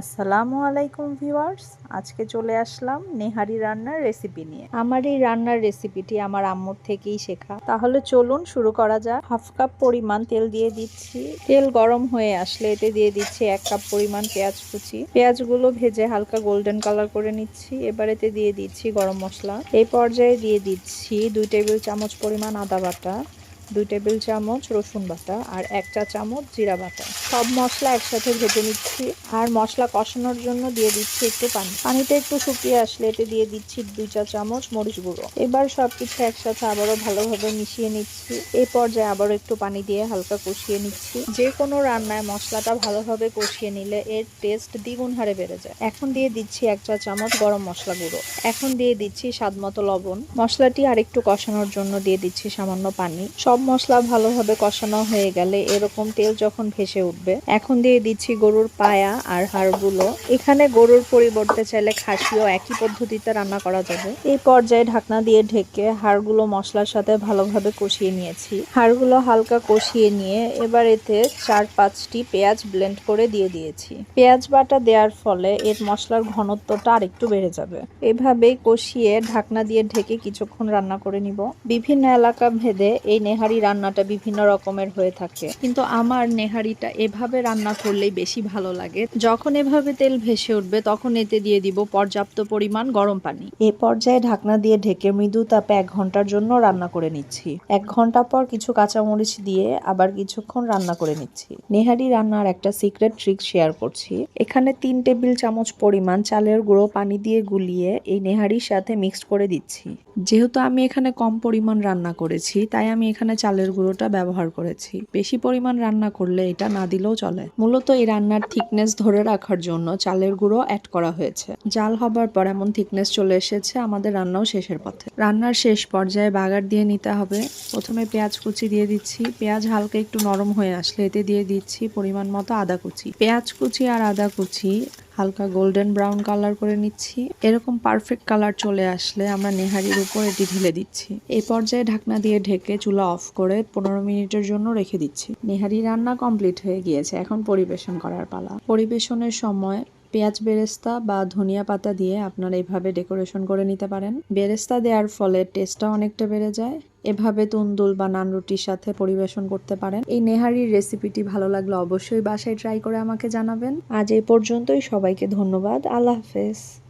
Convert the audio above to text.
আসসালামু আলাইকুম ভিউয়ার্স, আজকে চলে আসলাম নেহারি রান্নার রেসিপি নিয়ে। আমার এই রান্নার রেসিপিটি আমার আম্মুর থেকেই শেখা। তাহলে চলুন শুরু করা যাক। হাফ কাপ পরিমাণ তেল দিয়ে দিচ্ছি। তেল গরম হয়ে আসলে এতে দিয়ে দিচ্ছি এক কাপ পরিমাণ পেঁয়াজ কুচি। পেঁয়াজগুলো ভেজে হালকা গোল্ডেন কালার করে নিচ্ছি। এবার এতে দিয়ে দিচ্ছি গরম মশলা। এই পর্যায়ে দিয়ে দিচ্ছি দুই টেবিল চামচ পরিমাণ আদা বাটা। দুই টেবিল চামচ রসুন বাটা আর এক চা চামচ জিরা বাটা। সব মশলা একসাথে ভেজে নিচ্ছি আর মশলা কষানোর জন্য দিয়ে দিচ্ছি একটু পানি। পানিটা একটু শুকিয়ে আসলে এতে দিয়ে দিচ্ছি দুই চা চামচ মরিচ গুঁড়ো। এবার সবকিছু একসাথে আবারও ভালোভাবে মিশিয়ে নিচ্ছি। এই পর্যায়ে আবারও একটু পানি দিয়ে হালকা কষিয়ে নিচ্ছি। যে কোনো রান্নায় মশলাটা ভালোভাবে কষিয়ে নিলে এর টেস্ট দ্বিগুণ হারে বেড়ে যায়। এখন দিয়ে দিচ্ছি এক চা চামচ গরম মশলা গুঁড়ো। এখন দিয়ে দিচ্ছি স্বাদ মতো লবণ। মশলাটি আরেকটু কষানোর জন্য দিয়ে দিচ্ছি সামান্য পানি। সব মশলা ভালোভাবে কষানো হয়ে গেলে এরকম তেল যখন ভেসে উঠবে, এখন দিয়ে দিচ্ছি গরুর পায়া আর হাড়গুলো। এখানে গরুর পরিবর্তে চাইলে খাসিও একই পদ্ধতিতে রান্না করা যাবে। এই পর্যায়ে ঢাকনা দিয়ে ঢেকে হাড়গুলো মশলার সাথে ভালোভাবে কষিয়ে নিয়েছি। হাড়গুলো হালকা কষিয়ে নিয়ে এবার এতে চার পাঁচটি পেঁয়াজ ব্লেন্ড করে দিয়ে দিয়েছি। পেঁয়াজ বাটা দেওয়ার ফলে এর মশলার ঘনত্বটা আরেকটু বেড়ে যাবে। এভাবেই কষিয়ে ঢাকনা দিয়ে ঢেকে কিছুক্ষণ রান্না করে নিব। বিভিন্ন এলাকা ভেদে এই নেহারি রান্নাটা বিভিন্ন রকমের হয়ে থাকে। কিন্তু আমার নেহারিটা এভাবে রান্না করলেই বেশি ভালো লাগে। যখন এভাবে তেল ভেসে উঠবে, তখন এতে দিয়ে দিব পর্যাপ্ত পরিমাণ গরম পানি। এ পর্যায়ে ঢাকনা দিয়ে ঢেকে মৃদু তাপে এক ঘণ্টার জন্য রান্না করে নিচ্ছি। এক ঘণ্টা পর কিছু কাঁচামরিচ দিয়ে আবার কিছুক্ষণ রান্না করে নিচ্ছি। নেহারি রান্নার একটা সিক্রেট ট্রিক শেয়ার করছি। এখানে তিন টেবিল চামচ পরিমাণ চালের গুঁড়ো পানি দিয়ে গুলিয়ে এই নেহারির সাথে মিক্সড করে দিচ্ছি। যেহেতু আমি এখানে কম পরিমাণ রান্না করেছি, তাই আমি এখানে চালের গুঁড়োটা ব্যবহার করেছি। বেশি পরিমাণ রান্না করলে এটা না দিলেও চলে। মূলত এই রান্নার থিকনেস ধরে রাখার জন্য চালের গুঁড়ো অ্যাড করা হয়েছে। জাল হবার পর এমন থিকনেস চলে এসেছে, আমাদের রান্নাও শেষের পথে। রান্নার শেষ পর্যায়ে বাগার দিয়ে নিতে হবে। প্রথমে পেঁয়াজ কুচি দিয়ে দিচ্ছি। পেঁয়াজ হালকা একটু নরম হয়ে আসলে এতে দিয়ে দিচ্ছি পরিমাণ মতো আদা কুচি। পেঁয়াজ কুচি আর আদা কুচি হালকা গোল্ডেন ব্রাউন কালার করে নিচ্ছি। এরকম পারফেক্ট কালার চলে আসলে আমরা নেহারির উপর এটি ঢেলে দিচ্ছি। এই পর্যায়ে ঢাকনা দিয়ে ঢেকে চুলা অফ করে পনেরো মিনিটের জন্য রেখে দিচ্ছি। নেহারি রান্না কমপ্লিট হয়ে গিয়েছে। এখন পরিবেশন করার পালা। পরিবেশনের সময় পেঁয়াজ বেরেস্তা বা ধনিয়া পাতা দিয়ে আপনারা এভাবে ডেকোরেশন করে নিতে পারেন। বেরেস্তা দেওয়ার ফলে টেস্টটা অনেকটা বেড়ে যায়। এভাবে তুন্দুল বা নান রুটির সাথে পরিবেশন করতে পারেন। এই নেহারির রেসিপিটি ভালো লাগলে অবশ্যই বাসায় ট্রাই করে আমাকে জানাবেন। আজ এই পর্যন্তই। সবাইকে ধন্যবাদ। আল্লাহ হাফেজ।